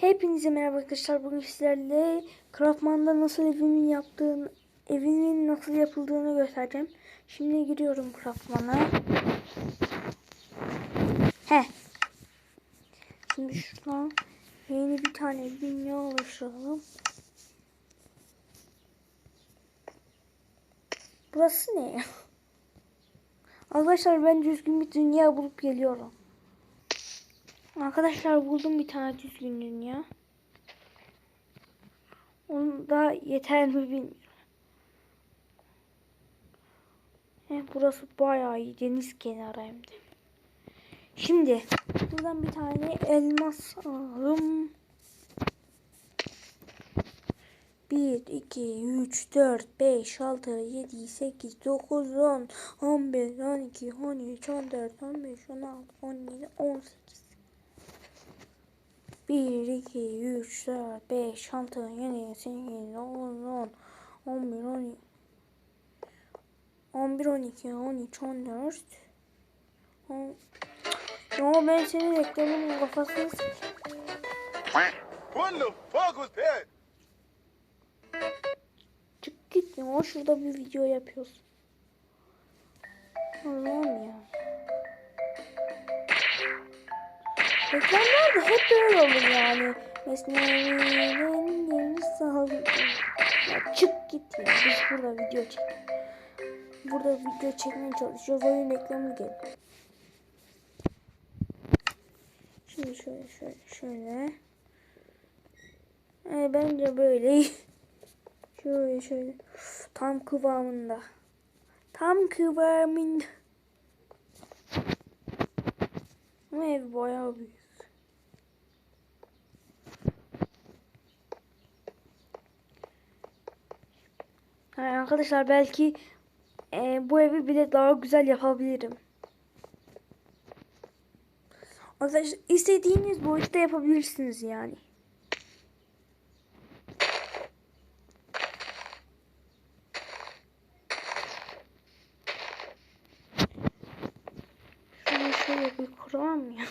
Hepinize merhaba arkadaşlar. Bugün sizlerle Craftman'da nasıl evimin yaptığını, evimin nasıl yapıldığını göstereceğim. Şimdi giriyorum Craftman'a. He. Şimdi şuradan yeni bir tane dünya oluşturalım. Burası ne? Arkadaşlar ben düzgün bir dünya bulup geliyorum. Arkadaşlar buldum bir tane düzgün dünya. Onu da yeter mi bilmiyorum. He, burası bayağı iyi. Deniz kenarı hem de. Şimdi buradan bir tane elmas alalım. 1, 2, 3, 4, 5, 6, 7, 8, 9, 10, 11, 12, 13, 14, 15, 16, 17, 18. 1, 2, 3, 4, 5, 6, 7, 8, 9, 10, 11, 12, 11, 12, 13, 14, 10... Yo ben senin reklamının kafasını sikeyim. What the fuck was that? Çık git ya şurada bir video yapıyoruz. Allah'ım ya. Reklamlar da hep böyle olur yani. Mesnevi'nin yerini sağlık. Ya çık git ya. Biz burada video çek. Burada video çekmeye çalışıyoruz. Oyun reklamı gel. Şimdi şöyle şöyle şöyle. Ee, bence böyle. Şöyle şöyle. Tam kıvamında. Tam kıvamında. Ama ev bayağı büyük. Yani arkadaşlar belki e, bu evi bile daha güzel yapabilirim. Arkadaşlar istediğiniz boyutta yapabilirsiniz yani. Şunu şöyle bir kuramam ya.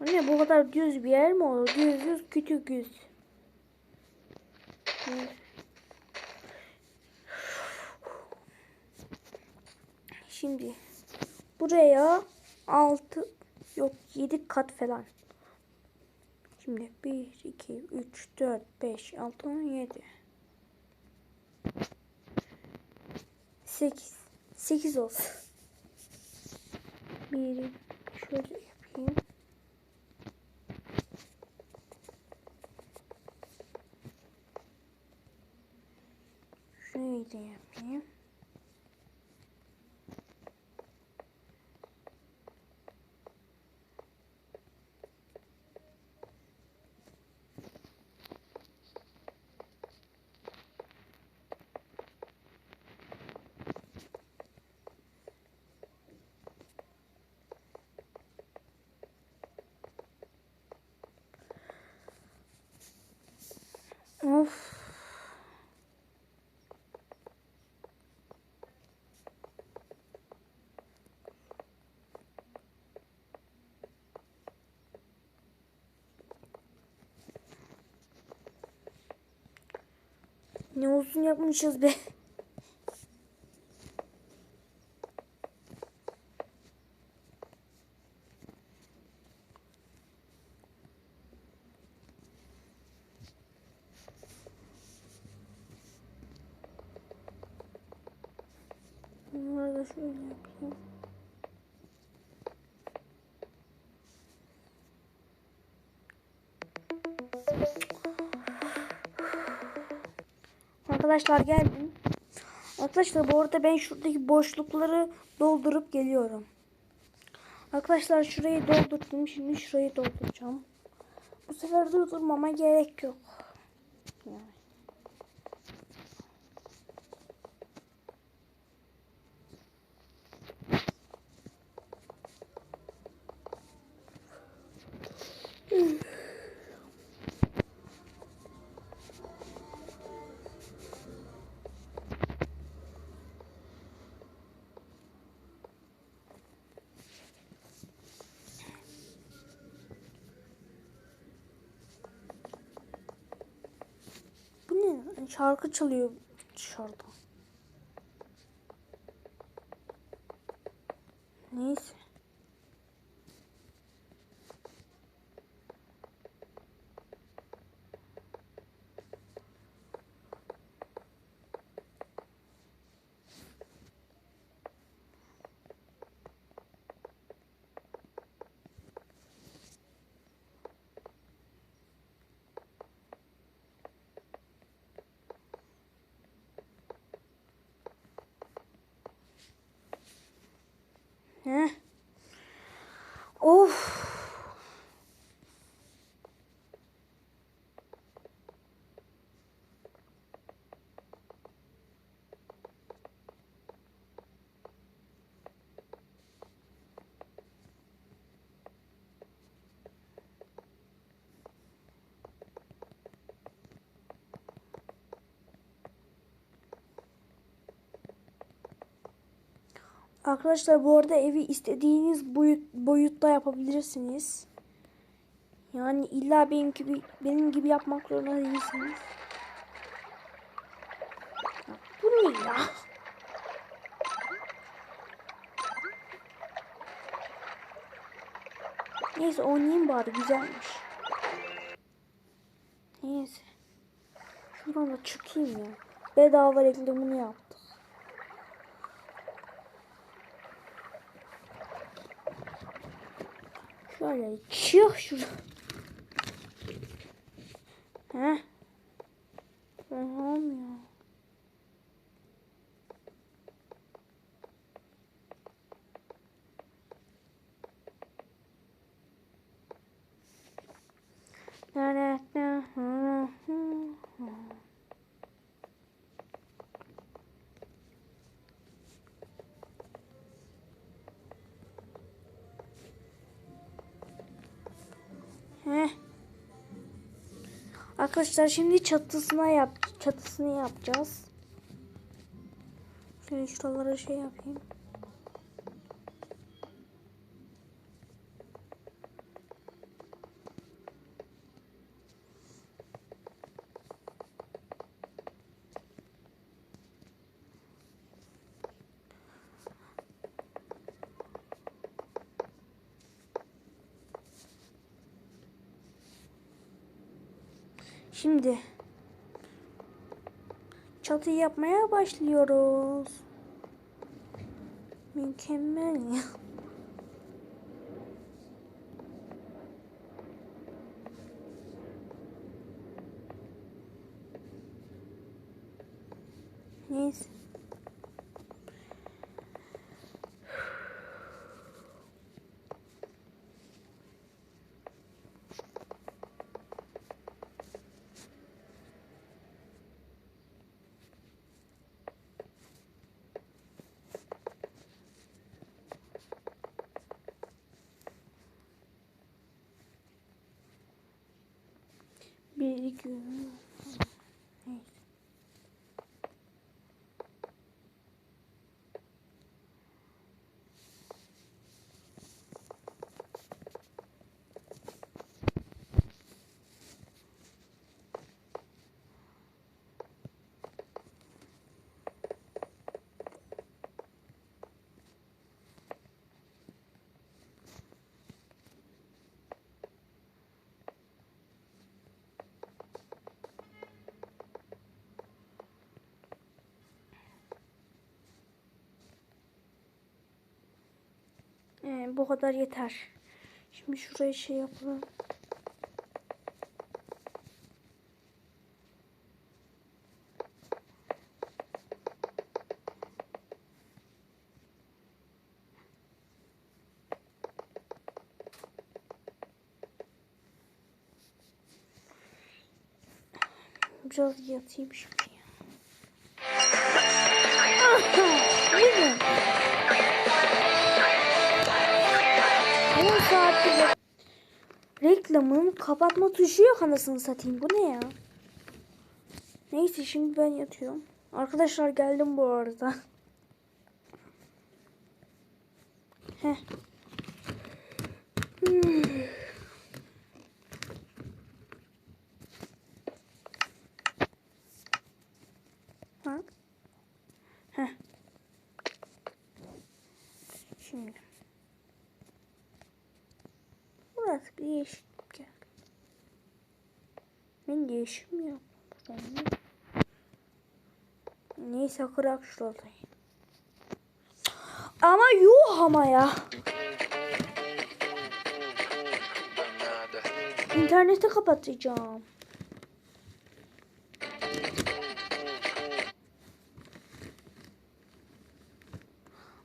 Anne bu kadar düz bir yer mi olur? Düz düz küçük düz. Şimdi buraya 6 yok 7 kat falan. Şimdi 1 2 3 4 5 6 7 8 8 olsun. Bir şöyle yapayım. Şöyle yapayım. Of. Ne uzun yapmışız be. arkadaşlar geldim. Arkadaşlar bu arada ben şuradaki boşlukları doldurup geliyorum. Arkadaşlar şurayı doldurdum. Şimdi şurayı dolduracağım. Bu sefer doldurmama gerek yok. Yani. Hmm. Şarkı çalıyor dışarıda. Neyse. Heh. Of. Arkadaşlar bu arada evi istediğiniz boyut, boyutta yapabilirsiniz. Yani illa benim gibi benim gibi yapmak zorunda değilsiniz. Bu ne ya? Neyse oynayayım bari güzelmiş. Neyse. Şuradan da çıkayım ya. Bedava reklamını yaptık. Şöyle çık şuradan. Heh. Arkadaşlar şimdi çatısına yap çatısını yapacağız. Şöyle şuralara şey yapayım. Şimdi çatı yapmaya başlıyoruz. Mükemmel ya. Neyse. Bir Ee, bu kadar yeter. Şimdi şuraya şey yapalım. Biraz yatayım şimdi. 10 saattir re- reklamın kapatma tuşu yok anasını satayım. Bu ne ya? Neyse şimdi ben yatıyorum. Arkadaşlar geldim bu arada. Heh. Hmm. Şimdi. Burası bir geldi. Ben değişim yok. Neyse kırak şurayı. Ama yuh ama ya. İnterneti kapatacağım.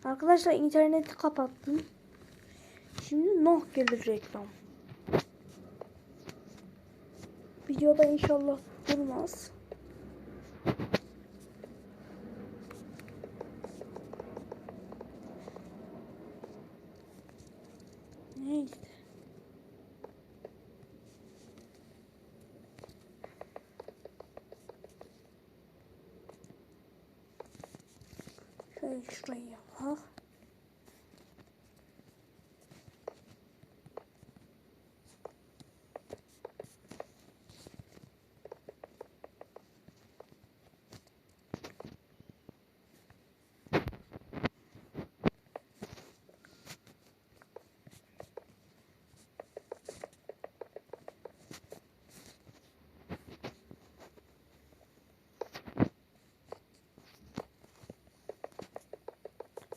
Arkadaşlar interneti kapattım. Şimdi Noh gelir reklam. Videoda inşallah durmaz. Neyse. Şöyle şurayı yapalım.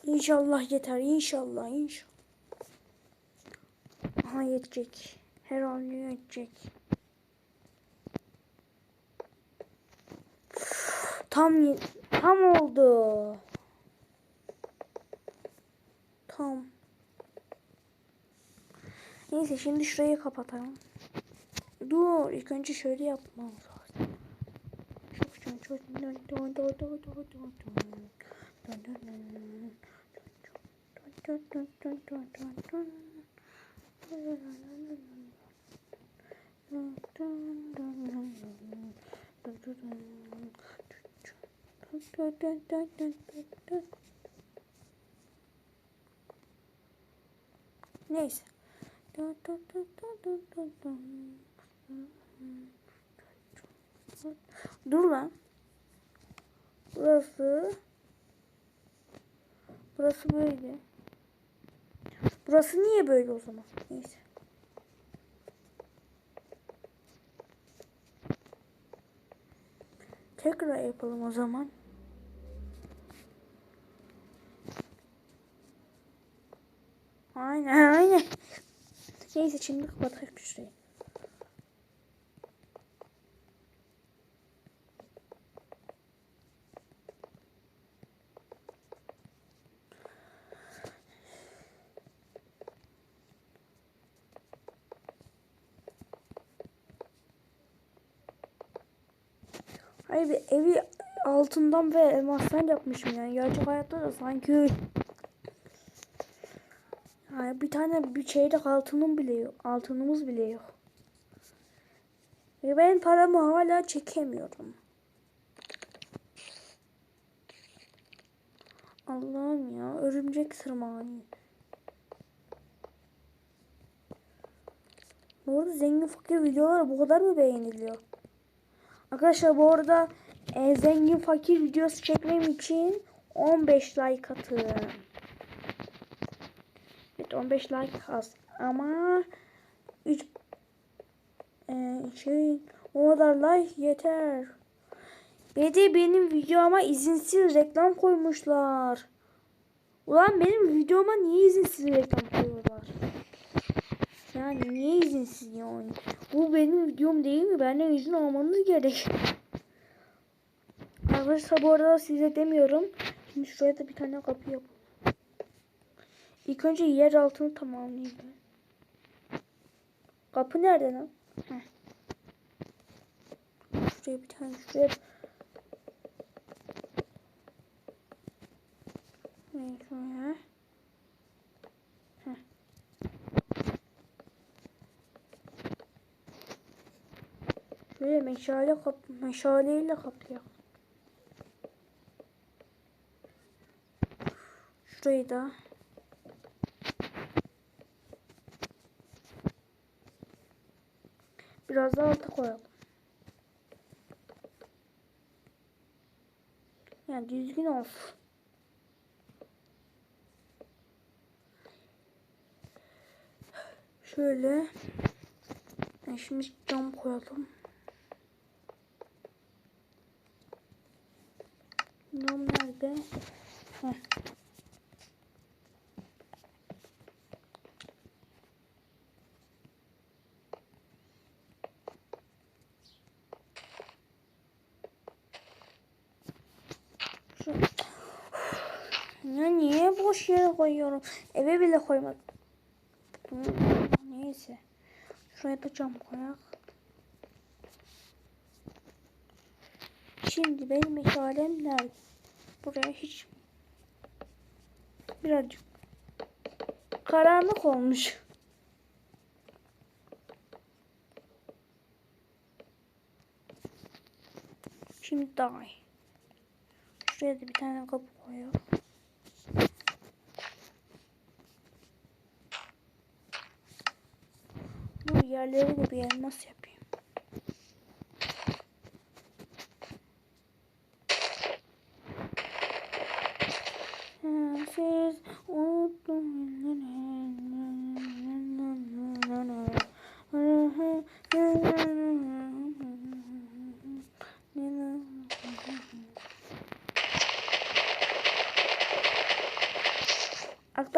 İnşallah yeter. İnşallah. İnşallah. Aha yetecek. Her an yetecek. Tam tam oldu. Tam. Neyse şimdi şurayı kapatalım. Dur ilk önce şöyle yapmam lazım. Neyse. Dur lan. Burası. Burası böyle. Burası niye böyle o zaman? Neyse. Tekrar yapalım o zaman. Aynen aynen. Neyse şimdi kapatalım şurayı. Hayır bir evi altından ve elmastan yapmışım yani. Gerçek hayatta da sanki. Yani bir tane bir çeyrek altınım bile yok. Altınımız bile yok. Ve ben paramı hala çekemiyorum. Allah'ım ya örümcek tırmanıyor. Bu arada zengin fakir videolar bu kadar mı beğeniliyor? Arkadaşlar bu arada e, zengin fakir videosu çekmem için 15 like atın. Evet 15 like az ama 3 e, şey o kadar like yeter. Bir de benim videoma izinsiz reklam koymuşlar. Ulan benim videoma niye izinsiz reklam koyuyorlar? Yani niye izinsiz yani? Bu benim videom değil mi? Benden izin almanız gerek. Arkadaşlar bu arada size demiyorum. Şimdi şuraya da bir tane kapı yap. İlk önce yer altını tamamlayayım. Kapı nerede lan? Heh. Şuraya bir tane şuraya. Ne şuraya? Şöyle meşale kap meşaleyle kapıyor. Şurayı da. Biraz daha alta koyalım. Yani düzgün olsun. Şöyle. Ben şimdi cam koyalım. Cam nerede? Heh. Şu ya niye boş yere koyuyorum? Eve bile koymadım. Hmm, Neyse. Şuraya da cam koyak. Şimdi benim meşalem nerede? Buraya hiç birazcık karanlık olmuş. Şimdi daha iyi. Şuraya da bir tane kapı koyalım. Bu yerlere de bir elmas yapayım.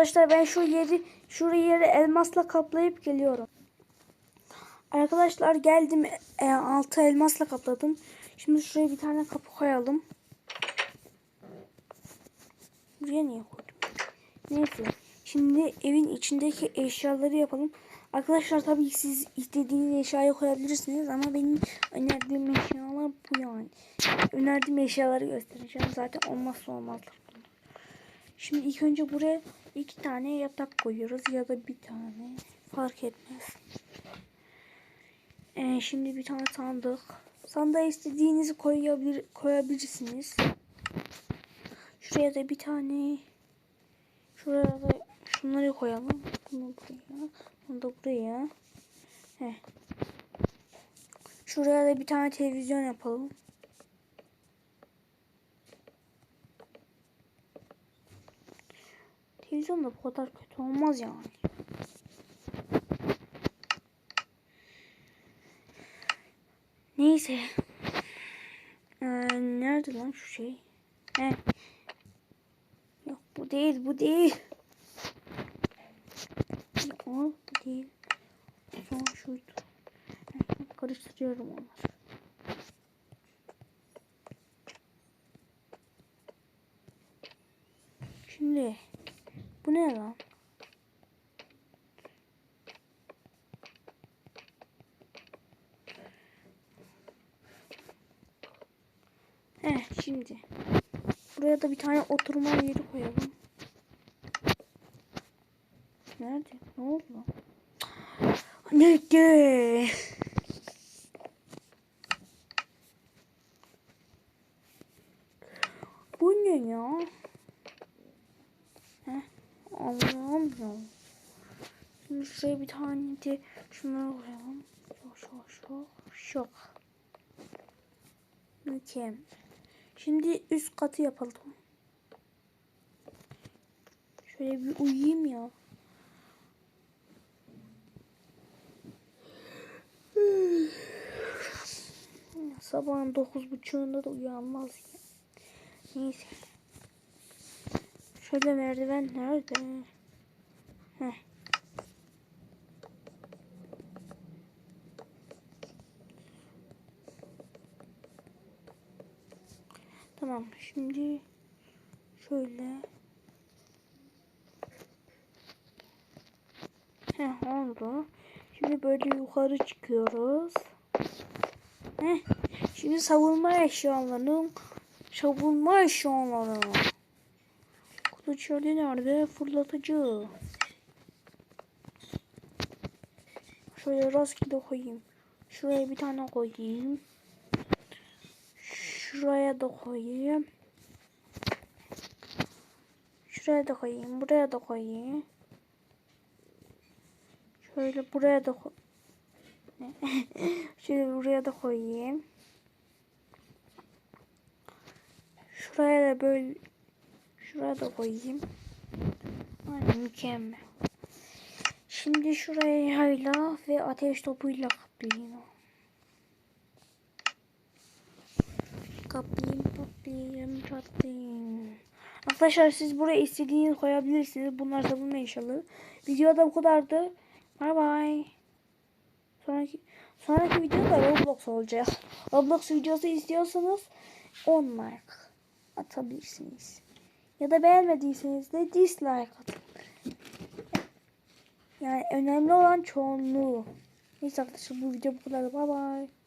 Arkadaşlar ben şu yeri şurayı yeri elmasla kaplayıp geliyorum. Arkadaşlar geldim e, altı elmasla kapladım. Şimdi şuraya bir tane kapı koyalım. Buraya niye koydum? Neyse. Şimdi evin içindeki eşyaları yapalım. Arkadaşlar tabii ki siz istediğiniz eşyayı koyabilirsiniz ama benim önerdiğim eşyalar bu yani. Önerdiğim eşyaları göstereceğim. Zaten olmazsa olmazlar. Şimdi ilk önce buraya iki tane yatak koyuyoruz ya da bir tane fark etmez. Ee, şimdi bir tane sandık. Sandığa istediğinizi koyabilir, koyabilirsiniz. Şuraya da bir tane şuraya da şunları koyalım. Bunu buraya. Bunu da buraya. Heh. Şuraya da bir tane televizyon yapalım. Televizyon da bu kadar kötü olmaz yani. Neyse. Ee, nerede lan şu şey? He. Yok bu değil bu değil. Yok, bu değil. Son şuydu. Karıştırıyorum onları. Şimdi bu ne lan? Heh şimdi. Buraya da bir tane oturma yeri koyalım. Nerede? Ne oldu lan? Nerede? Bu ne ya? Heh, Allah'ım ya. Şimdi şuraya bir tane de şunları şok şok şok. Mükemmel. Şimdi üst katı yapalım. Şöyle bir uyuyayım ya. Sabahın dokuz buçuğunda da uyanmaz ya. Neyse. Şöyle merdiven nerede? Heh. Tamam şimdi şöyle Heh oldu. Şimdi böyle yukarı çıkıyoruz. Heh. Şimdi savunma eşyaları savunma eşyaları. Kılıç Ali nerede? Fırlatıcı. Şöyle rastgele koyayım. Şuraya bir tane koyayım. Şuraya da koyayım. Şuraya da koyayım. Buraya da koyayım. Şöyle buraya da koy. Şöyle buraya da koyayım. Şuraya da böyle şuraya da koyayım. Aynen mükemmel. Şimdi şuraya yayla ve ateş topuyla kaplayayım. Kaplayayım, kaplayayım, kaplayayım. Arkadaşlar siz buraya istediğinizi koyabilirsiniz. Bunlar da bununla inşallah. Videoda bu kadardı. Bay bay. Sonraki, sonraki videoda Roblox olacak. Roblox videosu istiyorsanız 10 like atabilirsiniz. Ya da beğenmediyseniz de dislike atın. Yani önemli olan çoğunluğu. Neyse arkadaşlar bu video bu kadar. Bay bay.